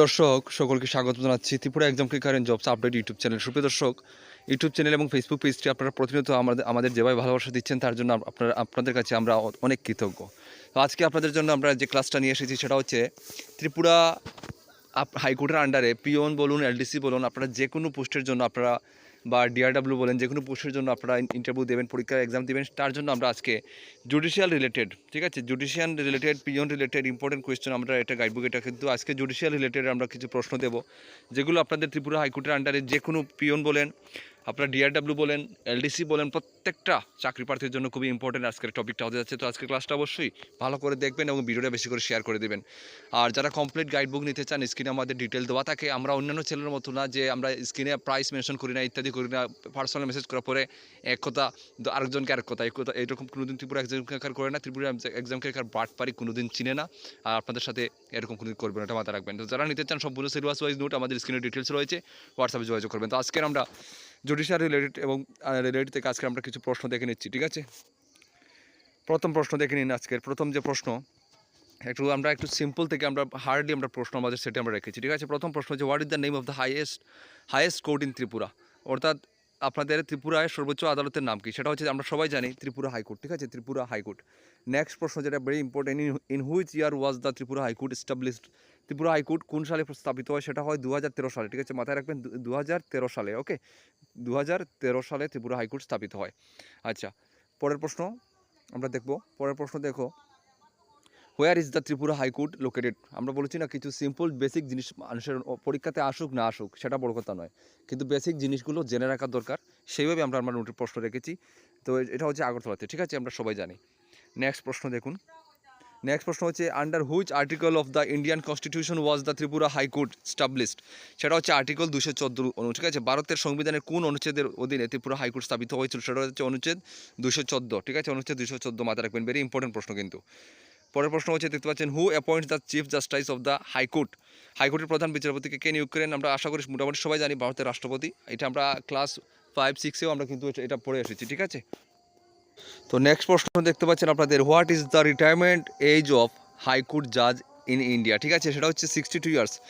দর্শক, সকলকে স্বাগত জানাচ্ছি Tripura exam current jobs update YouTube channel. সুপ্রিয় দর্শক, ইউটিউব চ্যানেল এবং ফেসবুক পেজটি আপনারা প্রতিনিয়ত আমাদের আমাদের যেভাবে ভালোবাসা দিচ্ছেন, তার জন্য আপনারা, আপনাদের কাছে আমরা অনেক কৃতজ্ঞ। তো আজকে আপনাদের জন্য আমরা যে ক্লাসটা নিয়ে এসেছি, সেটা হচ্ছে ত্রিপুরা হাইকোর্টের আন্ডারে পিওন বলুন এলডিসি বলুন, আপনারা যে কোনো পোস্টের জন্য আপনারা বা ডিআরডাব্লিউ বলেন যে কোনো পোস্টের জন্য আপনারা ইন্টারভিউ দেবেন, পরীক্ষার এক্সাম দেবেন, তার জন্য আমরা আজকে জুডিশিয়াল রিলেটেড ঠিক আছে? Judicial related peon related important question আমরা এটা গাইডবুক এটা কিন্তু আজকে জুডিশিয়াল রিলেটেড আমরা কিছু প্রশ্ন দেবো, যেগুলো আপনাদের ত্রিপুরা হাইকোর্টের আন্ডারে যে কোনো পিয়ন বলেন আপনার ডিআরডাব্লিউ বলেন এলডিসি বলেন, প্রত্যেকটা চাকরি প্রার্থীর জন্য খুবই ইম্পর্টেন্ট আজকের টপিকটা হতে যাচ্ছে। তো আজকের ক্লাসটা অবশ্যই ভালো করে দেখবেন এবং ভিডিওটা বেশি করে শেয়ার করে দেবেন। আর যারা কমপ্লিট গাইডবুক নিতে চান স্ক্রিনে আমাদের ডিটেল দেওয়া থাকে। আমরা অন্যান্য ছেলের মতো না যে আমরা স্ক্রিনে প্রাইস মেনশন করি না, ইত্যাদি করি না পার্সোনাল মেসেজ করার পরে এক কথা আরেকজনকে আরেক কথা এই কথা, এরকম কোনোদিন ত্রিপুরা এক্সাম কেকার করে না, ত্রিপুরা এক্সাম কেকার বাট পারি কোনোদিন চিনে না। আর আপনাদের সাথে এরকম কোনোদিন করবেন এটা মাথায় রাখবেন। তো যারা নিতে চান, সম্পূর্ণ সিলেবাস ওয়াইজ নোট আমাদের স্ক্রিনে ডিটেলস রয়েছে হোয়াটসঅ্যাপে যোগাযোগ করবেন। তো আজকের আমরা জুডিশিয়াল রিলেটেড এবং রিলেটেড থেকে আজকে আমরা কিছু প্রশ্ন দেখে নিচ্ছি, ঠিক আছে? প্রথম প্রশ্ন দেখে নিন আজকের। প্রথম যে প্রশ্ন, একটু আমরা একটু সিম্পল থেকে আমরা হার্ডলি আমরা প্রশ্ন আমাদের সেটা আমরা রেখেছি, ঠিক আছে? প্রথম প্রশ্ন হচ্ছে what is the name of the highest highest court in Tripura? অর্থাৎ আপনাদের ত্রিপুরায় সর্বোচ্চ আদালতের নাম কি? সেটা হচ্ছে আমরা সবাই জানি ত্রিপুরা হাইকোর্ট, ঠিক আছে? ত্রিপুরা হাইকোর্ট। নেক্সট প্রশ্ন যেটা very important in in which year was the Tripura high court established Tripura high court কোন সালে স্থাপিত হয় সেটা হয় দু হাজার তেরো সালে, ঠিক আছে? মাথায় রাখবেন, দু হাজার তেরো সালে, ওকে? দু হাজার তেরো সালে ত্রিপুরা হাইকোর্ট স্থাপিত হয়। আচ্ছা পরের প্রশ্ন আমরা দেখব। পরের প্রশ্ন দেখো। Where is the Tripura high court located আমরা বলেছি না কিছু সিম্পল বেসিক জিনিস মানুষের পরীক্ষাতে আসুক, না আসুক, সেটা বড় কথা নয়। কিন্তু বেসিক জিনিসগুলো জেনে রাখা দরকার। সেইভাবে আমরা আমার নোটের প্রশ্ন রেখেছি। তো এটা হচ্ছে আগরতলাতে, ঠিক আছে? আমরা সবাই জানি। নেক্সট প্রশ্ন দেখুন। নেক্সট প্রশ্ন হচ্ছে under which article of the Indian constitution was the Tripura high court established সেটা হচ্ছে আর্টিকেল দুশো চোদ্দ অনু, ঠিক আছে? ভারতের সংবিধানের কোন অনুচ্ছেদের অধীনে ত্রিপুরা হাইকোর্ট স্থাপিত হয়েছিল? সেটা হচ্ছে অনুচ্ছেদ দুশো চোদ্দ, ঠিক আছে? অনুচ্ছেদ দুশো চোদ্দ মাথায় রাখবেন। ভেরি ইম্পর্টেন্ট প্রশ্ন কিন্তু। পরের প্রশ্ন হচ্ছে, দেখতে পাচ্ছেন who appoints the chief justice of the high court হাইকোর্টের প্রধান বিচারপতিকে কে নিয়োগ করেন? আমরা আশা করি মোটামুটি সবাই জানি, ভারতের রাষ্ট্রপতি। এটা আমরা ক্লাস ফাইভ সিক্সেও আমরা কিন্তু এটা- পড়ে এসেছি, ঠিক আছে? তো নেক্সট প্রশ্ন দেখতে পাচ্ছেন আপনাদের what is the retirement age of high court জাজ ইন ইন্ডিয়া ঠিক আছে, সেটা হচ্ছে সিক্সটি টু ইয়ার্স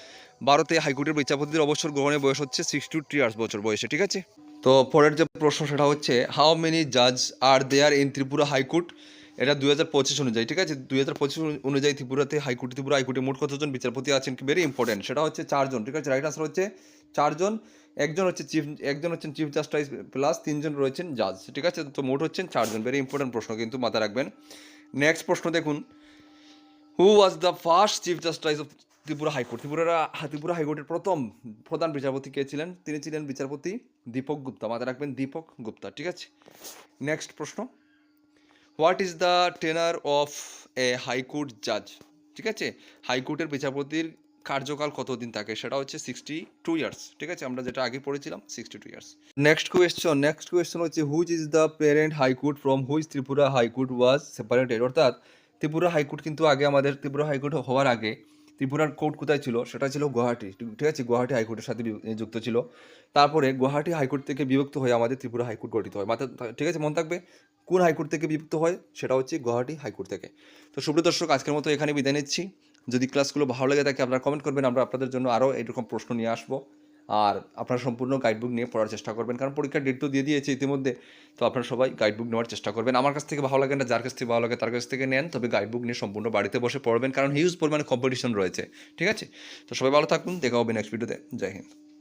ভারতে হাইকোর্টের বিচারপতিদের অবসর গ্রহণের বয়স হচ্ছে সিক্সটি টু ইয়ার্স বছর বয়সে, ঠিক আছে? তো পরের যে প্রশ্ন, সেটা হচ্ছে হাউ মেনি জাজ are there in Tripura high court এটা দুই হাজার পঁচিশ অনুযায়ী, ঠিক আছে? দুই হাজার পঁচিশ অনুযায়ী ত্রিপুরাতে হাইকোর্ট, ত্রিপুরা হাইকোর্টে মোট কতজন বিচারপতি আছেন ভেরি ইম্পর্টেন্ট সেটা হচ্ছে চারজন, ঠিক আছে? রাইট আনসার হচ্ছে চারজন, একজন হচ্ছে চিফ একজন হচ্ছেন চিফ জাস্টিস প্লাস তিনজন রয়েছেন জাজ ঠিক আছে? তো মোট হচ্ছেন চারজন ভেরি ইম্পর্টেন্ট প্রশ্ন কিন্তু মাথায় রাখবেন। নেক্সট প্রশ্ন দেখুন who was the first chief justice of Tripura high court? Tripura Tripura হাইকোর্টের প্রথম প্রধান বিচারপতি কে ছিলেন? তিনি ছিলেন বিচারপতি দীপক গুপ্তা, মাথায় রাখবেন দীপক গুপ্তা, ঠিক আছে? নেক্সট প্রশ্ন। What is the tenure of a high court জাজ? ঠিক আছে? হাইকোর্টের বিচারপতির কার্যকাল কতদিন থাকে? সেটা হচ্ছে সিক্সটি টু ইয়ার্স ঠিক আছে? আমরা যেটা আগে পড়েছিলাম sixty two years next question next question হচ্ছে which is the parent high court from which Tripura high court was separated অর্থাৎ ত্রিপুরা হাইকোর্ট কিন্তু আগে আমাদের ত্রিপুরা হাইকোর্ট হওয়ার আগে ত্রিপুরার কোর্ট কোথায় ছিল? সেটা ছিল গুয়াহাটি। ঠিক আছে? গুয়াহাটি হাইকোর্টের সাথে যুক্ত ছিল। তারপরে গুয়াহাটি হাইকোর্ট থেকে বিভক্ত হয়ে আমাদের ত্রিপুরা হাইকোর্ট গঠিত হয়। মাথা ঠিক আছে? মনে থাকবে? কোন হাইকোর্ট থেকে বিভক্ত হয়? সেটা হচ্ছে গুয়াহাটি হাইকোর্ট থেকে। তো সুপ্রিয় দর্শক, আজকের মতো এখানে বিদায় নিচ্ছি। যদি ক্লাসগুলো ভালো লাগে থাকে আপনারা কমেন্ট করবেন। আমরা আপনাদের জন্য আরও এরকম প্রশ্ন নিয়ে আসব। আর আপনারা সম্পূর্ণ গাইডবুক নিয়ে পড়ার চেষ্টা করবেন, কারণ পরীক্ষার ডেট তো দিয়ে দিয়েছে ইতিমধ্যে, তো আপনারা সবাই গাইডবুক নেওয়ার চেষ্টা করবেন। আমার কাছ থেকে ভালো লাগে না, যার কাছ থেকে ভালো লাগে তার কাছ থেকে নেন, তবে গাইডবুক নিয়ে সম্পূর্ণ বাড়িতে বসে পড়বেন, কারণ হিউজ পরিমাণে কম্পিটিশন রয়েছে, ঠিক আছে? তো সবাই ভালো থাকুন, দেখা হবে নেক্সট ভিডিওতে জয় হিন্দ।